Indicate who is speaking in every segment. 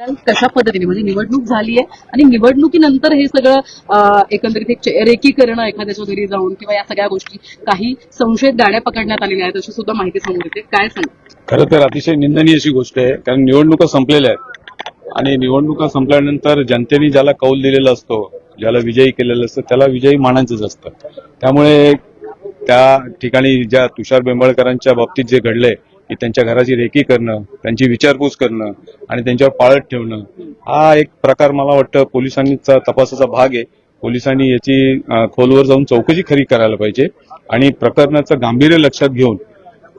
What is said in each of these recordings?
Speaker 1: कारण कशा पद्धतीने म्हणजे निवडणूक झाली आहे आणि निवडणुकीनंतर हे सगळं एकंदरीत एक चे- रेकीकरणं एखाद्याच्या घरी जाऊन किंवा या सगळ्या गोष्टी काही संशयित गाड्या पकडण्यात आलेल्या आहेत अशी सुद्धा माहिती समोर येते. काय सांग
Speaker 2: खरं तर अतिशय निंदनीय अशी गोष्ट आहे कारण निवडणुका संपलेल्या आहेत. आणि निवडणुका संपल्यानंतर जनतेने ज्याला कौल दिलेला असतो ज्याला विजयी केलेलं असतं त्याला विजयी मानायचंच असतं. त्यामुळे त्या ठिकाणी ज्या तुषार बेंबळकरांच्या बाबतीत जे घडलंय की त्यांच्या घराची रेकी करणं त्यांची विचारपूस करणं आणि त्यांच्यावर पाळत ठेवणं हा एक प्रकार मला वाटतं पोलिसांचा तपासाचा भाग आहे. पोलिसांनी याची खोलवर जाऊन चौकशी खरी करायला पाहिजे आणि प्रकरणाचं गांभीर्य लक्षात घेऊन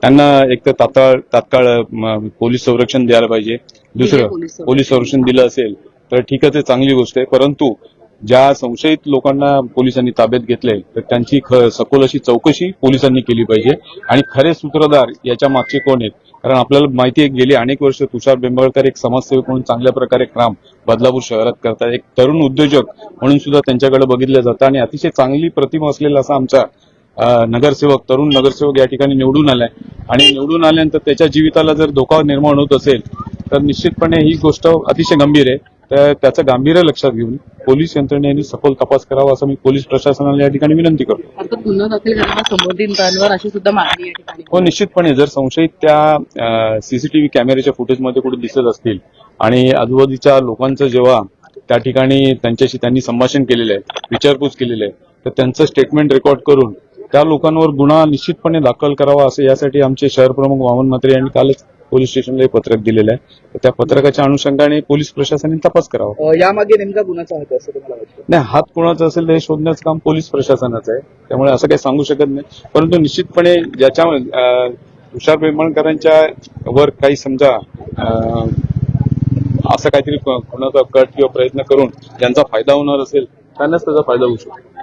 Speaker 2: त्यांना एक तर तात्काळ तात्काळ पोलीस संरक्षण द्यायला पाहिजे. दुसरं
Speaker 1: पोलीस संरक्षण.
Speaker 2: पोलीस संरक्षण दिलं असेल तर ठीकच आहे चांगली गोष्ट आहे. परंतु ज्या संशयित लोकांना पोलिसांनी ताब्यात घेतले तर त्यांची सखोल अशी चौकशी पोलिसांनी केली पाहिजे. आणि खरे सूत्रधार याच्या मागचे कोण आहेत? कारण आपल्याला माहिती आहे गेली अनेक वर्ष तुषार बेंबळकर एक समाजसेवक म्हणून चांगल्या प्रकारे काम बदलापूर शहरात करतात. एक तरुण उद्योजक म्हणून सुद्धा त्यांच्याकडे बघितलं जातं. आणि अतिशय चांगली प्रतिमा असलेला असा आमचा नगरसेवक तरुण नगरसेवक या ठिकाणी निवडून आलाय. आणि निवडून आल्यानंतर त्याच्या जीविताला जर धोका निर्माण होत असेल तर निश्चितपणे ही गोष्ट अतिशय गंभीर आहे. तर त्याचं गांभीर्य लक्षात घेऊन पोलीस यंत्रणेने सखोल तपास करावा असं मी पोलीस प्रशासनाला या ठिकाणी विनंती करतो.
Speaker 1: अर्थात गुन्हा दाखल करणाऱ्या संबंधितांवर अशी सुद्धा मागणी या ठिकाणी
Speaker 2: हो निश्चितपणे जर संशयित त्या सीसीटीव्ही कॅमेऱ्याच्या फुटेजमध्ये कुठे दिसत असतील आणि आजूबाजूच्या लोकांचं जेव्हा त्या ठिकाणी त्यांच्याशी त्यांनी संभाषण केलेलं आहे विचारपूस केलेली आहे तर त्यांचं स्टेटमेंट रेकॉर्ड करून त्या लोकांवर गुन्हा निश्चितपणे दाखल करावा असं यासाठी आमचे शहर प्रमुख वामन म्हात्रे यांनी कालच पोलीस स्टेशनला एक पत्रक दिलेलं आहे. तर त्या पत्रकाच्या अनुषंगाने पोलीस प्रशासनाने तपास करावा.
Speaker 3: यामागे नेमका गुन्ह्याचा होता असं तुम्हाला वाटतं?
Speaker 2: नाही हात कोणाचा असेल हे शोधण्याचं काम पोलीस प्रशासनाचं आहे. त्यामुळे असं काही सांगू शकत नाही. परंतु निश्चितपणे ज्याच्या अं, तुषार वर काही समजा अं, असं काहीतरी को- कोणाचा कट किंवा प्रयत्न करून ज्यांचा फायदा होणार असेल त्यांनाच त्याचा फायदा होऊ शकतो.